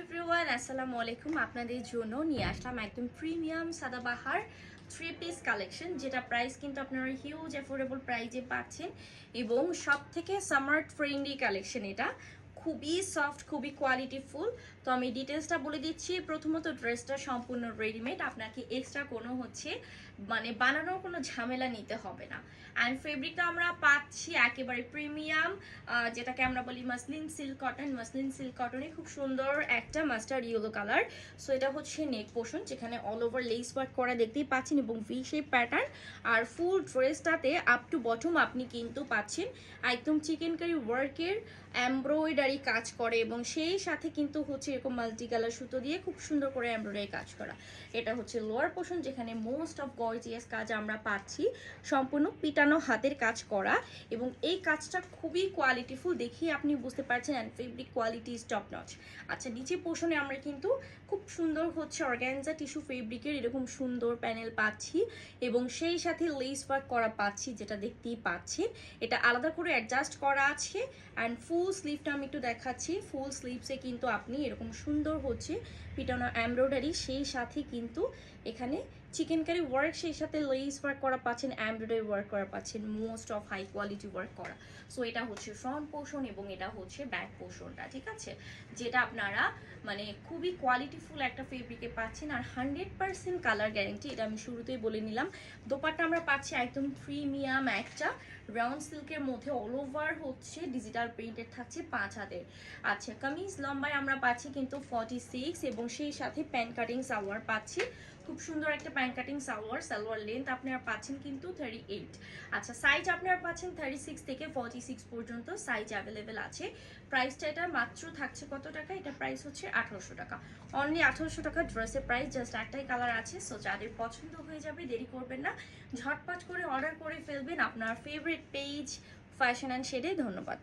Everyone আসসালামু আলাইকুম। আপনাদের জন্য নিয়ে আসলাম একদম প্রিমিয়াম সাদাবাহার থ্রি পিস কালেকশন যেটা প্রাইস কিন্তু আপনারা হিউজ অ্যাফোর্ডেবল প্রাইজে পাচ্ছেন এবং সব থেকে সামার ফ্রেন্ডলি কালেকশন এটা। খুবই সফট খুবই কোয়ালিটিফুল তো আমি ডিটেলসটা বলে দিচ্ছি। প্রথমত ড্রেসটা সম্পূর্ণ রেডিমেড আপনাকে এক্সট্রা কোনো হচ্ছে মানে বানানোর কোনো ঝামেলা নিতে হবে না। অ্যান্ড ফেব্রিকটা আমরা পাচ্ছি একেবারে প্রিমিয়াম যেটাকে আমরা বলি muslin silk cotton muslin silk কটনে খুব সুন্দর একটা মাস্টার্ড ইয়েলো কালার সো এটা হচ্ছে নেক পোর্শন যেখানে অল ওভার লেস ওয়ার্ক করা দেখতেই পাচ্ছেন এবং ভি শেপ প্যাটার্ন আর ফুল ড্রেসটাতে আপ টু বটম আপনি কিন্তু পাচ্ছেন। একদম চিকেন কারি ওয়ার্কের এমব্রয়ডারি কাজ করে এবং সেই সাথে কিন্তু হচ্ছে এরকম মাল্টি কালার সুতো দিয়ে খুব সুন্দর করে এমব্রয়ডারি কাজ করা। এটা হচ্ছে লোয়ার পোর্শন যেখানে মোস্ট অফ গর্জিয়াস কাজ আমরা পাচ্ছি। সম্পূর্ণ পিটানো হাতের কাজ করা এবং এই কাজটা খুবই কোয়ালিটিফুল দেখিয়ে আপনি বুঝতে পারছেন and fabric quality is top notch আচ্ছা নিচে পোর্শনে আমরা কিন্তু খুব সুন্দর হচ্ছে অর্গ্যানজা টিস্যু ফেব্রিকের এরকম সুন্দর প্যানেল পাচ্ছি এবং সেই সাথে লেস ওয়ার্ক করা পাচ্ছি যেটা দেখতেই পাচ্ছেন। এটা আলাদা করে অ্যাডজাস্ট করা আছে অ্যান্ড ফুল স্লিভটা আমি একটু দেখাচ্ছি ফুল স্লিভসে কিন্তু আপনি এরকম সুন্দর হচ্ছে পিটানো এমব্রয়ডারি সেই সাথে কিন্তু এখানে চিকেন কারি ওয়ার্ক সেই সাথে লেস ওয়ার্ক করা পাচ্ছেন এমব্রয়ডারি ওয়ার্ক করা পাচ্ছেন most of high quality work করা। সো এটা হচ্ছে ফ্রন্ট পোর্শন এবং এটা হচ্ছে ব্যাক পোর্শনটা ঠিক আছে? যেটা আপনারা মানে খুবই কোয়ালিটিফুল একটা ফেব্রিকে পাচ্ছেন আর হান্ড্রেড পারসেন্ট কালার গ্যারেন্টি এটা আমি শুরুতেই বলে নিলাম। দোপাট্টা আমরা পাচ্ছি একদম প্রিমিয়াম একটা রাউন্ড সিল্কের মধ্যে অল ওভার হচ্ছে ডিজিটাল প্রিন্টেড থাকছে পাঁচ হাতের। আচ্ছা কামিজ লম্বায় আমরা পাচ্ছি কিন্তু ফর্টি সিক্স এবং সেই সাথে প্যান কাটিং সালোয়ার পাচ্ছি। খুব সুন্দর একটা pan cutting salwar salwar length আপনারা পাচ্ছেন কিন্তু থার্টি এইট আচ্ছা সাইজ আপনারা পাচ্ছেন থার্টি সিক্স থেকে ফর্টি সিক্স পর্যন্ত সাইজ অ্যাভেলেবেল আছে প্রাইসটা এটা মাত্র থাকছে কত টাকা এটা প্রাইস হচ্ছে আঠারোশো টাকা। অনলি আঠারোশো টাকা ড্রেসের প্রাইস জাস্ট একটাই কালার আছে সো যাদের পছন্দ হয়ে যাবে, দেরি করবেন না। ঝটপট করে অর্ডার করে ফেলবেন আপনার ফেভারিট পেজ ফ্যাশন অ্যান্ড শেডে ধন্যবাদ।